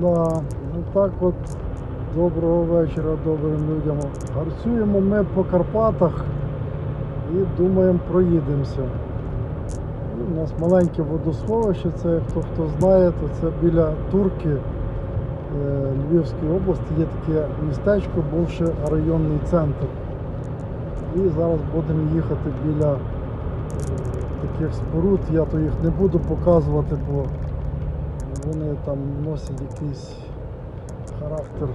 Да, ну так от доброго вечора добрим людям. Гарцюємо ми по Карпатах і думаємо проїдемося. І У нас маленьке водосховище, це хто хто знає, то це біля Турки е, Львівської області є таке містечко, бувши районний центр. І зараз будемо їхати біля е, таких споруд. Я то їх не буду показувати, бо вони там носять якийсь характер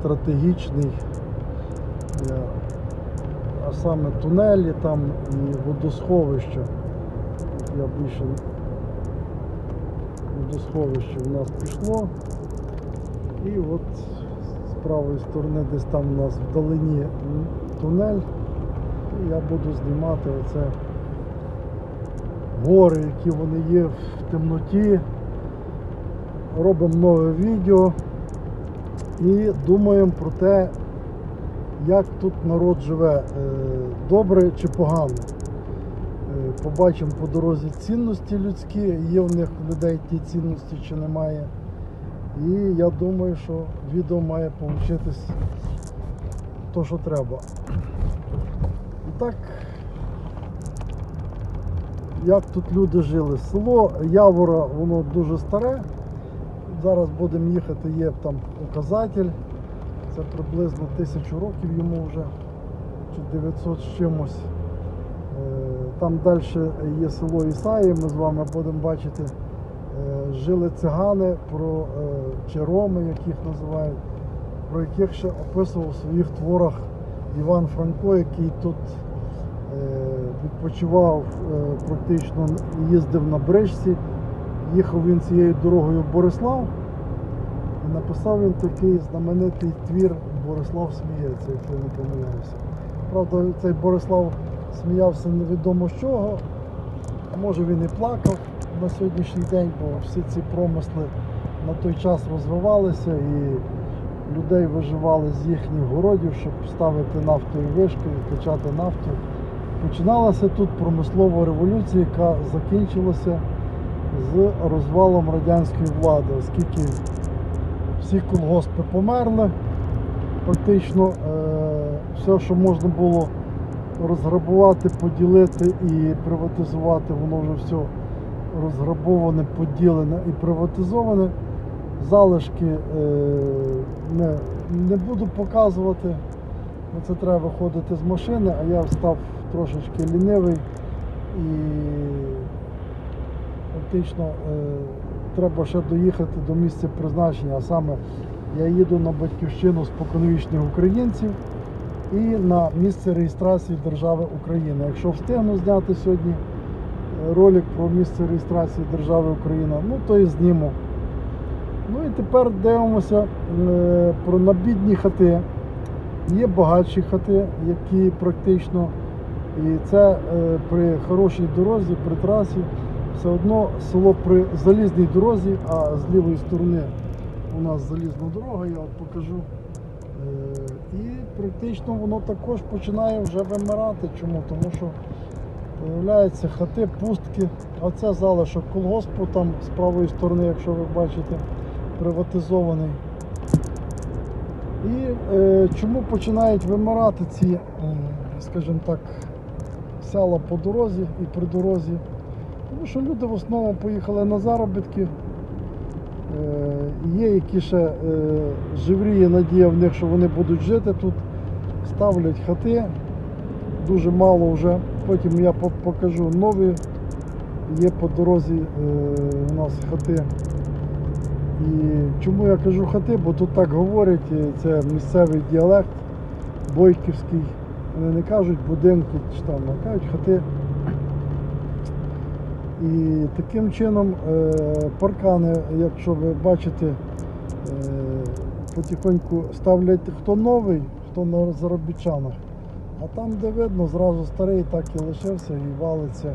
стратегічний. А саме тунелі там і водосховища. Я більше водосховище в нас пішло. І от з правої сторони десь там у нас вдалині тунель. І я буду знімати оце гори, які вони є в темноті. Робимо нове відео і думаємо про те, як тут народ живе, е, добре чи погано. Е, Побачимо по дорозі цінності людські, є в них людей ті цінності чи немає. І я думаю, що відео має получитись то, що треба. Так, як тут люди жили. Село Явора, воно дуже старе. Зараз будемо їхати, є там указатель. Це приблизно тисячу років йому вже, чи 900 з чимось. Е, Там далі є село Ісаї, ми з вами будемо бачити. Е, Жили цигани, про, е, чи роми, як їх називають, про яких ще описував у своїх творах Іван Франко, який тут відпочивав е, практично, їздив на бричці. Їхав він цією дорогою в Борислав і написав він такий знаменитий твір Борислав сміється, якщо не помиляюся. Правда, цей Борислав сміявся невідомо з чого, може він і плакав на сьогоднішній день, бо всі ці промисли на той час розвивалися і людей виживали з їхніх городів, щоб ставити нафтові вишки і качати нафту. Починалася тут промислова революція, яка закінчилася з розвалом радянської влади, оскільки всі колгоспи померли. Фактично е, все, що можна було розграбувати, поділити і приватизувати, воно вже все розграбоване, поділене і приватизоване. Залишки е, не, не буду показувати, це треба виходити з машини, а я став трошечки лінивий і фактично е, треба ще доїхати до місця призначення, а саме я їду на батьківщину споконвічних українців і на місце реєстрації держави України. Якщо встигну зняти сьогодні е, ролик про місце реєстрації держави Україна, ну то і зніму. Ну і тепер дивимося е, про набідні хати. Є багатші хати, які практично, і це е, при хорошій дорозі, при трасі, все одно село при залізній дорозі, а з лівої сторони у нас залізна дорога, я от покажу. Е, І практично воно також починає вже вимирати. Чому? Тому що Виявляються хати, пустки. А це залишок колгоспу там з правої сторони, якщо ви бачите, приватизований. І е, чому починають вимирати ці, е, скажімо так, села по дорозі і при дорозі? Тому що люди в основному поїхали на заробітки. Е, є які ще е, живріє надія в них, що вони будуть жити тут, ставлять хати, дуже мало вже. Потім я покажу нові. Є по дорозі е, у нас хати. І чому я кажу хати? Бо тут так говорять, це місцевий діалект бойківський. Вони не кажуть будинки чи там, а кажуть хати. І таким чином е, паркани, якщо ви бачите, е, потихоньку ставлять хто новий, хто на заробітчанах. А там, де видно, зразу старий так і лишився і валиться.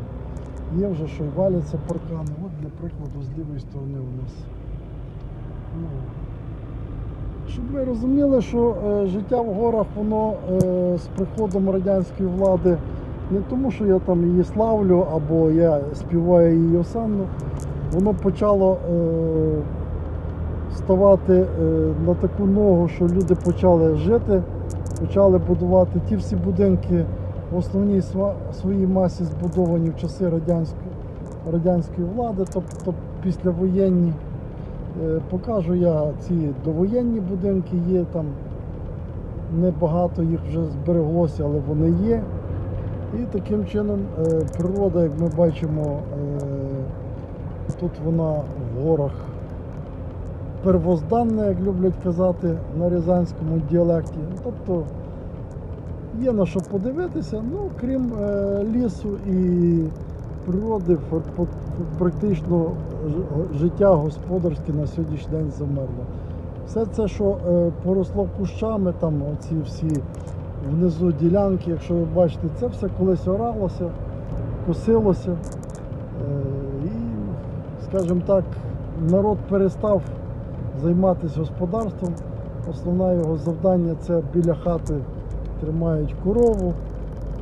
Є вже що і валяться паркани. От для прикладу з лівої сторони у нас. Щоб ми розуміли, що е, життя в горах, воно е, з приходом радянської влади не тому, що я там її славлю або я співаю її осанну, воно почало е, вставати е, на таку ногу, що люди почали жити, почали будувати ті всі будинки в основній своїй масі збудовані в часи радянської, радянської влади, тобто післявоєнні. Е, Покажу я ці довоєнні будинки, є там небагато їх вже збереглося, але вони є. І таким чином е, природа, як ми бачимо, е, тут вона в горах первозданна, як люблять казати на рязанському діалекті. Тобто є на що подивитися, ну крім лісу і природи, практично життя господарське на сьогоднішній день замерло. Все це, що е, поросло кущами, там оці всі внизу ділянки, якщо ви бачите, це все колись оралося, косилося. Е, і, скажімо так, народ перестав займатися господарством. Основне його завдання це біля хати тримають корову,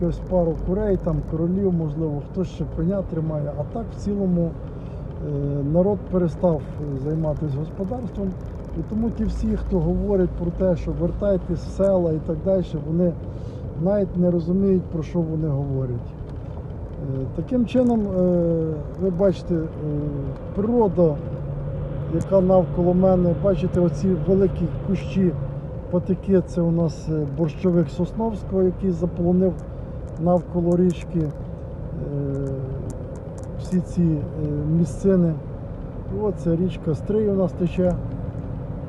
якось пару курей, там королів, можливо, хтось ще коня тримає. А так в цілому е, народ перестав займатися господарством. І тому ті всі, хто говорять про те, що вертайтесь в села і так далі, вони навіть не розуміють, про що вони говорять. Е, Таким чином, е, ви бачите, е, природа, яка навколо мене, бачите, оці великі кущі патики, це у нас е, борщовик Сосновського, який заполонив навколо річки е, всі ці е, місцини. Ця річка Стрий у нас тече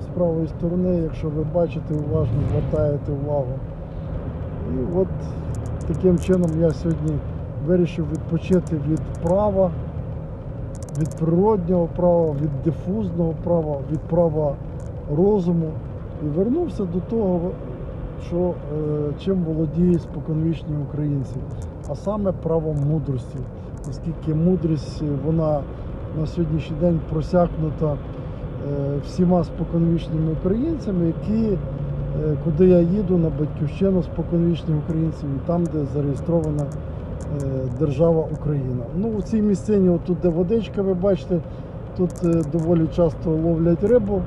з правої сторони, якщо ви бачите, уважно звертаєте увагу. І от таким чином я сьогодні вирішив відпочити від права, від природнього права, від дифузного права, від права розуму і вернувся до того, що е, чим володіють споконвічні українці, а саме правом мудрості. Оскільки мудрість е, вона на сьогоднішній день просякнута е, всіма споконвічними українцями, які, куди я їду на батьківщину споконвічних українців, і там, де зареєстрована держава Україна. Ну, у цій місцині, отут, де водичка, ви бачите, тут доволі часто ловлять рибу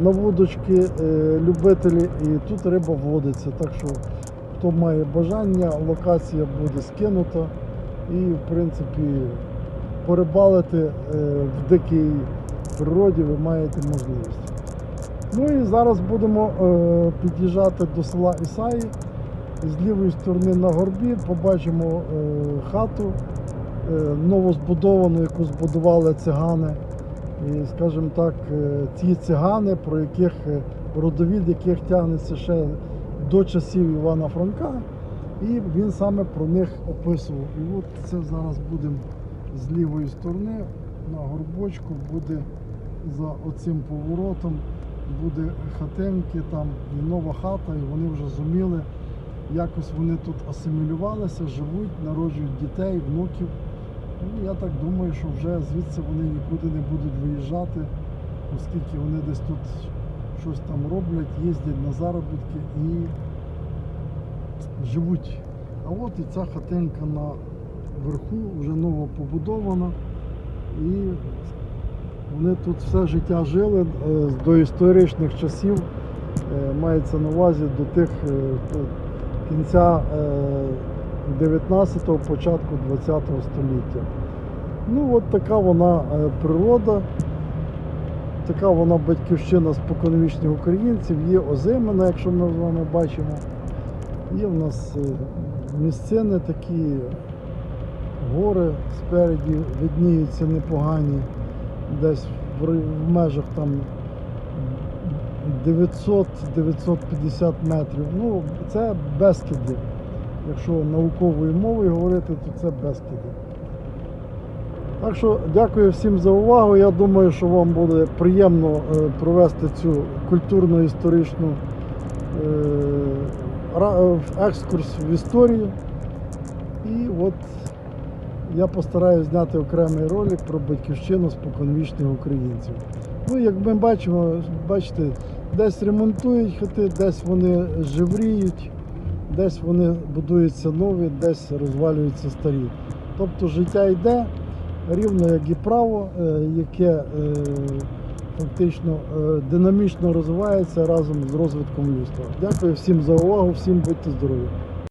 на вудочки е, любителі, і тут риба водиться. Так що, хто має бажання, локація буде скинута і, в принципі, порибалити е, в дикій природі ви маєте можливість. Ну і зараз будемо е, під'їжджати до села Ісаї. З лівої сторони на горбі побачимо хату новозбудовану, яку збудували цигани. Скажімо так, е, ті цигани, про яких е, родовід яких тягнеться ще до часів Івана Франка, і він саме про них описував. І от це зараз будемо з лівої сторони на горбочку, буде за оцим поворотом, буде хатинки, там і нова хата, і вони вже зуміли, якось вони тут асимілювалися, живуть, народжують дітей, внуків. Ну, я так думаю, що вже звідси вони нікуди не будуть виїжджати, оскільки вони десь тут щось там роблять, їздять на заробітки і живуть. А от і ця хатинка на верху вже ново побудована. І вони тут все життя жили е, з доісторичних часів, е, мається на увазі до тих е, кінця 19-го, початку 20-го століття. Ну, от така вона е, природа, така вона батьківщина споконвічних українців, є озимена, якщо ми з вами бачимо. Є в нас е, місцини такі, гори спереді видніються непогані, десь в, межах там 900-950 метрів. Ну, це безкиди. Якщо науковою мовою говорити, то це безкиди. Так що дякую всім за увагу. Я думаю, що вам буде приємно е, провести цю культурно-історичну е, е, екскурс в історію. І от я постараюся зняти окремий ролик про батьківщину споконвічних українців. Ну, як ми бачимо, бачите, десь ремонтують хати, десь вони живріють, десь вони будуються нові, десь розвалюються старі. Тобто життя йде рівно як і право, е, яке е, фактично е, динамічно розвивається разом з розвитком людства. Дякую всім за увагу, всім будьте здорові.